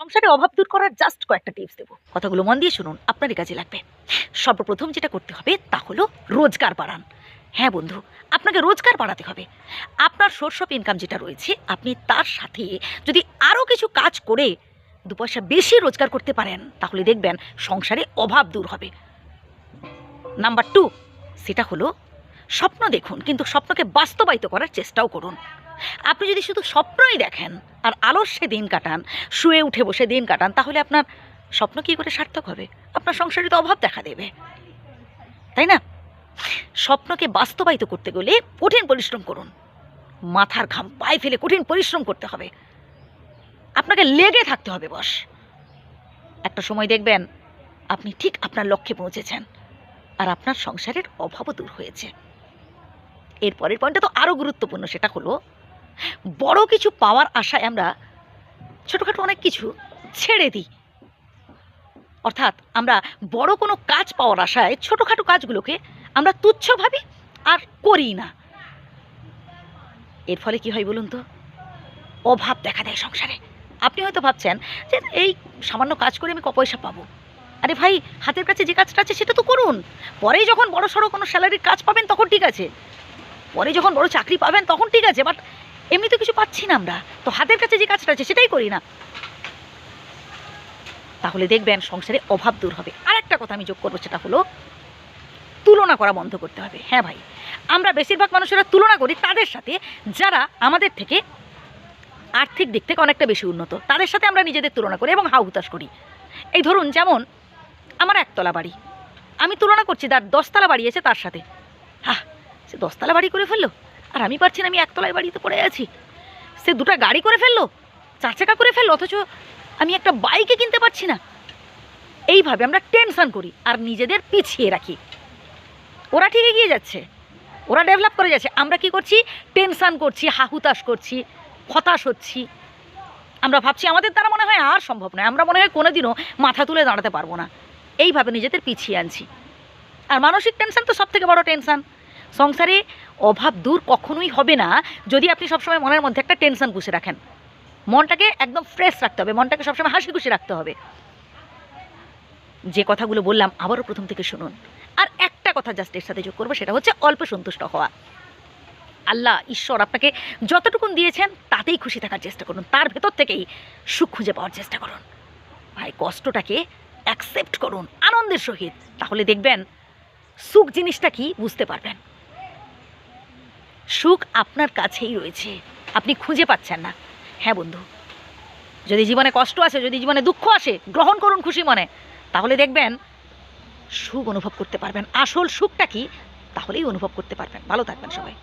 সংসারে অভাব দূর করার জাস্ট কয়েকটা টিপস দেবো। কথাগুলো মন দিয়ে শুনুন, আপনারই কাজে লাগবে। সর্বপ্রথম যেটা করতে হবে তা হলো রোজগার বাড়ান। হ্যাঁ বন্ধু, আপনাকে রোজগার বাড়াতে হবে। আপনার সোর্স অফ ইনকাম যেটা রয়েছে, আপনি তার সাথে যদি আরও কিছু কাজ করে দু পয়সা বেশি রোজগার করতে পারেন, তাহলে দেখবেন সংসারে অভাব দূর হবে। নাম্বার টু সেটা হলো স্বপ্ন দেখুন, কিন্তু স্বপ্নকে বাস্তবায়িত করার চেষ্টাও করুন। আপনি যদি শুধু স্বপ্নই দেখেন আর আলস্যে দিন কাটান, শুয়ে উঠে বসে দিন কাটান, তাহলে আপনার স্বপ্ন কী করে সার্থক হবে? আপনার সংসারে তো অভাব দেখা দেবে। তাই না? স্বপ্নকে বাস্তবায়িত করতে গেলে কঠিন পরিশ্রম করুন। মাথার ঘাম পায়ে ফেলে কঠিন পরিশ্রম করতে হবে। আপনাকে লেগে থাকতে হবে বস। একটা সময় দেখবেন আপনি ঠিক আপনার লক্ষ্যে পৌঁছেছেন আর আপনার সংসারের অভাবও দূর হয়েছে। এর পরের পয়েন্টটা তো আরও গুরুত্বপূর্ণ, সেটা হলো বড় কিছু পাওয়ার আশায় আমরা ছোটোখাটো অনেক কিছু ছেড়ে দিই। অর্থাৎ আমরা বড় কোনো কাজ পাওয়ার আশায় ছোটোখাটো কাজগুলোকে আমরা তুচ্ছ ভাবি আর করি না। এর ফলে কি হয় বলুন তো? অভাব দেখা দেয় সংসারে। আপনি হয়তো ভাবছেন যে এই সামান্য কাজ করে আমি ক পয়সা পাবো। আরে ভাই, হাতের কাছে যে কাজটা আছে সেটা তো করুন। পরেই যখন বড় সড়ো কোনো স্যালারির কাজ পাবেন তখন ঠিক আছে। পরে যখন বড় চাকরি পাবেন তখন ঠিক আছে বাট এমনি তো কিছু পাচ্ছি না আমরা। তো হাতের কাছে যে কাজটা আছে সেটাই করি না। তাহলে দেখবেন সংসারে অভাব দূর হবে। আর একটা কথা আমি যোগ করব সেটা হলো, তুলনা করা বন্ধ করতে হবে। হ্যাঁ ভাই, আমরা বেশিরভাগ মানুষেরা তুলনা করি তাদের সাথে, যারা আমাদের থেকে আর্থিক দিক থেকে অনেকটা বেশি উন্নত, তাদের সাথে আমরা নিজেদের তুলনা করি এবং হাউ হুতাশ করি। এই ধরুন, যেমন আমার একতলা বাড়ি। আমি তুলনা করছি, তার দশতলা বাড়ি আছে তার সাথে। হ্যাঁ সে দশতলা বাড়ি করে ফেলল? আর আমি পারছি না, আমি একতলায় বাড়িতে পড়ে আছি। সে দুটো গাড়ি করে ফেলল চার চাকা করে ফেলল, অথচ আমি একটা বাইকে কিনতে পারছি না। এইভাবে আমরা টেনশন করি, আর নিজেদের পিছিয়ে রাখি। ওরা ঠিক এগিয়ে যাচ্ছে, ওরা ডেভেলপ করে যাচ্ছে। আমরা কি করছি? টেনশান করছি, হাহুতাশ করছি, হতাশ হচ্ছি। আমরা ভাবছি আমাদের দ্বারা মনে হয় আর সম্ভব নয়, আমরা মনে হয় কোনোদিনও মাথা তুলে দাঁড়াতে পারব না। এইভাবে নিজেদের পিছিয়ে আনছি। আর মানসিক টেনশন তো সব থেকে বড় টেনশান। সংসারে অভাব দূর কখনোই হবে না যদি আপনি সবসময় মনের মধ্যে একটা টেনশন পুষে রাখেন। মনটাকে একদম ফ্রেশ রাখতে হবে, মনটাকে সবসময় হাসি খুশি রাখতে হবে। যে কথাগুলো বললাম, আবারও প্রথম থেকে শুনুন। আর একটা কথা জাস্ট এর সাথে যোগ করব, সেটা হচ্ছে অল্প সন্তুষ্ট হওয়া। আল্লাহ, ঈশ্বর আপনাকে যতটুকুন দিয়েছেন, তাতেই খুশি থাকার চেষ্টা করুন। তার ভেতর থেকেই সুখ খুঁজে পাওয়ার চেষ্টা করুন। ভাই, কষ্টটাকে অ্যাকসেপ্ট করুন, আনন্দের সহিত। তাহলে দেখবেন, সুখ জিনিসটা কি বুঝতে পারবেন। সুখ আপনার কাছেই রয়েছে। আপনি খুঁজে পাচ্ছেন না। হ্যাঁ বন্ধু, যদি জীবনে কষ্ট আসে, যদি জীবনে দুঃখ আসে, গ্রহণ করুন খুশি মনে। তাহলে দেখবেন সুখ অনুভব করতে পারবেন। আসল সুখটা কি? তাহলেই অনুভব করতে পারবেন। ভালো থাকবেন সবাই।